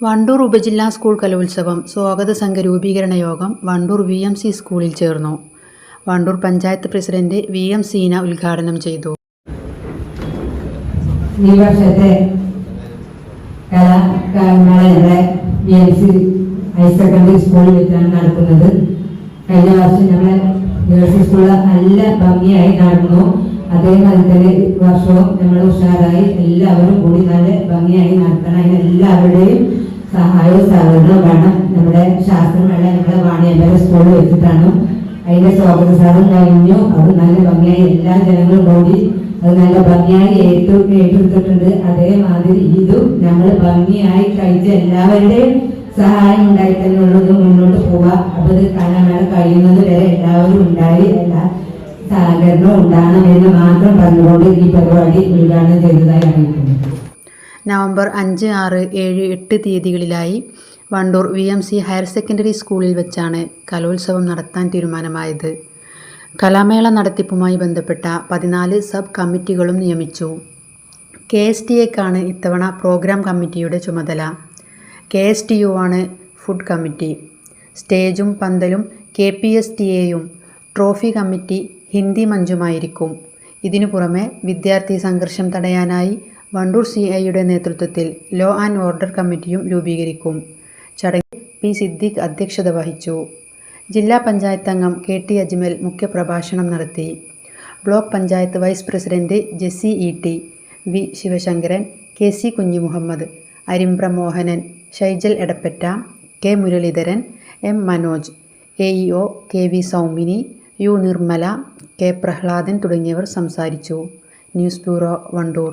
വണ്ടൂർ ഉപജില്ലാ സ്കൂൾ കലോത്സവം സ്വാഗത സംഘ രൂപീകരണ യോഗം വണ്ടൂർ വി എം സി സ്കൂളിൽ ചേർന്നു. Wandoor panchayat president V M Seena ഉദ്ഘാടനം ചെയ്തു. ഈ വർഷത്തെ ഇവിടെ ബി എം സ്കൂളിൽ വെച്ചാണ് നടക്കുന്നത്. കഴിഞ്ഞ വർഷം ഞങ്ങളെ ഗേൾസ് സ്കൂൾ നല്ല ഭംഗിയായി നടന്നു. അതേമാതിരി തന്നെ വർഷവും നമ്മൾ ഉഷാറായി എല്ലാവരും കൂടി നല്ല ഭംഗിയായി നടത്തണം. അതിന് എല്ലാവരുടെയും സഹായവും സഹകരണവും വേണം. നമ്മുടെ ശാസ്ത്രമേള നമ്മുടെ വാണിയമ്പല സ്കൂളിൽ വെച്ചിട്ടാണ്. അതിന്റെ സ്വാഗത സാറും കഴിഞ്ഞു. അത് നല്ല ഭംഗിയായി എല്ലാ ജനങ്ങളും കൂടി അത് നല്ല ഭംഗിയായി ഏറ്റു ഏറ്റെടുത്തിട്ടുണ്ട്. അതേമാതിരി ഇതും ഞങ്ങൾ ഭംഗിയായി കഴിച്ച എല്ലാവരുടെയും സഹായം ഉണ്ടായി തന്നെ ഉള്ളത് മുന്നോട്ട് പോവാ. അപ്പൊ ഇത് കാണാൻ കഴിയുന്നത് വരെ എല്ലാവരും ഉണ്ടായി. എല്ലാ സഹകരണവും ഉണ്ടാകണം എന്ന് മാത്രം പറഞ്ഞുകൊണ്ട് ഈ പരിപാടി ഉദ്ഘാടനം ചെയ്തതായി അറിയിക്കുന്നു. നവംബർ അഞ്ച് ആറ് ഏഴ് എട്ട് തീയതികളിലായി Wandoor V M C higher secondary സ്കൂളിൽ വെച്ചാണ് കലോത്സവം നടത്താൻ തീരുമാനമായത്. കലാമേള നടത്തിപ്പുമായി ബന്ധപ്പെട്ട പതിനാല് സബ് കമ്മിറ്റികളും നിയമിച്ചു. കെ എസ് ടി എക്കാണ് ഇത്തവണ പ്രോഗ്രാം കമ്മിറ്റിയുടെ ചുമതല. കെ എസ് ടി യു ആണ് ഫുഡ് കമ്മിറ്റി. സ്റ്റേജും പന്തലും കെ പി എസ് ടി എയും ട്രോഫി കമ്മിറ്റി ഹിന്ദി മഞ്ചുമായിരിക്കും. ഇതിനു പുറമെ വിദ്യാർത്ഥി സംഘർഷം തടയാനായി വണ്ടൂർ സി ഐയുടെ നേതൃത്വത്തിൽ ലോ ആൻഡ് ഓർഡർ കമ്മിറ്റിയും രൂപീകരിക്കും. ചടങ്ങിൽ പി സിദ്ദീഖ് അധ്യക്ഷത വഹിച്ചു. ജില്ലാ പഞ്ചായത്ത് അംഗം കെ ടി അജ്മൽ മുഖ്യപ്രഭാഷണം നടത്തി. Block panchayat vice president Jessy E T V Sivasankaran K C Kunjimuhammad Arimbra Mohanan Shaijal Edappatta K Muraleedharan M Manoj A E O K V Saumini U Nirmala K Prahladan തുടങ്ങിയവർ സംസാരിച്ചു. News bureau Wandoor.